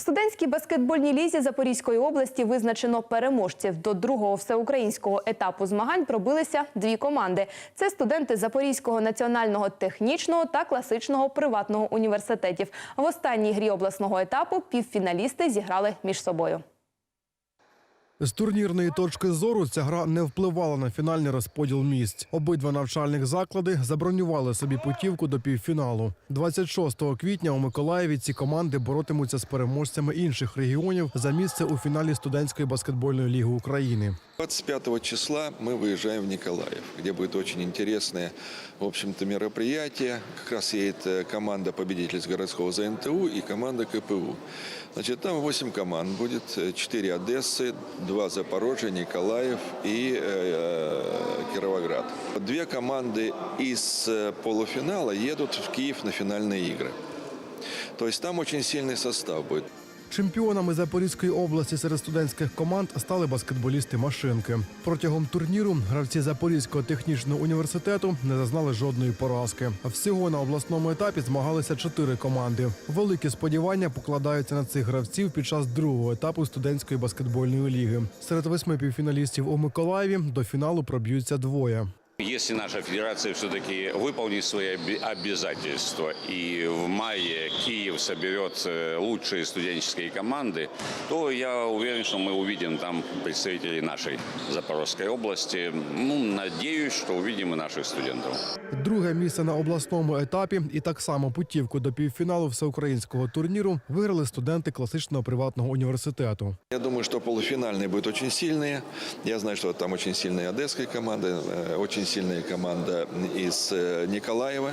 В студентській баскетбольній лізі Запорізької області визначено переможців. До другого всеукраїнського етапу змагань пробилися дві команди. Це студенти Запорізького національного технічного та класичного приватного університетів. В останній грі обласного етапу півфіналісти зіграли між собою. З турнірної точки зору ця гра не впливала на фінальний розподіл місць. Обидва навчальних заклади забронювали собі путівку до півфіналу. 26 квітня у Миколаєві ці команди боротимуться з переможцями інших регіонів за місце у фіналі студентської баскетбольної ліги України. 25 числа мы выезжаем в Николаев, где будет очень интересное, в общем-то, мероприятие. Как раз едет э, команда победителей с городского ЗНТУ и команда КПУ. Значит, там 8 команд будет, 4 Одессы, 2 Запорожья, Николаев и э, Кировоград. Две команды из э, полуфинала едут в Киев на финальные игры. То есть там очень сильный состав будет. Чемпіонами Запорізької області серед студентських команд стали баскетболісти машинки. Протягом турніру гравці Запорізького технічного університету не зазнали жодної поразки. Всього на обласному етапі змагалися чотири команди. Великі сподівання покладаються на цих гравців під час другого етапу студентської баскетбольної ліги. Серед восьми півфіналістів у Миколаєві до фіналу проб'ються двоє Если наша федерация все-таки выполнит свои оби- обязательства и в мае Киев соберет э, лучшие студенческие команды, то я уверен, что мы увидим там представителей нашей Запорожской области. Ну, надеюсь, что увидим и наших студентов. Друге місце на обласному етапі і так само путівку до півфіналу всеукраїнського турніру виграли студенти класичного приватного університету. Я думаю, что полуфинальные будут очень сильные. Я знаю, что там очень сильная одесская команда, э, очень сильная команда из э, Николаева.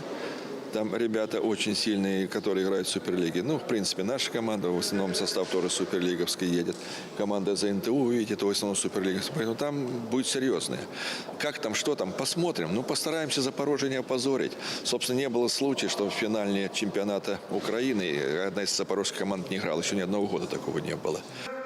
Там ребята очень сильные, которые играют в Суперлиге. Ну, в принципе, наша команда, в основном состав тоже суперлиговский едет. Команда ЗНТУ, видите, это в основном суперлиговский. Поэтому там будет серьезное. Как там, что там, посмотрим. Ну, постараемся Запорожье не опозорить. Собственно, не было случая, что в финале чемпионата Украины одна из запорожских команд не играла. Еще ни одного года такого не было.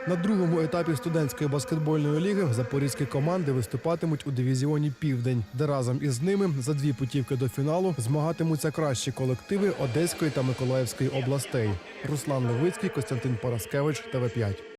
На другому етапі студентської баскетбольної ліги запорізькі команди виступатимуть у дивізіоні Південь, де разом із ними за дві путівки до фіналу змагатимуться кращі колективи Одеської та Миколаївської областей. Руслан Левицький, Костянтин Параскевич, ТВ 5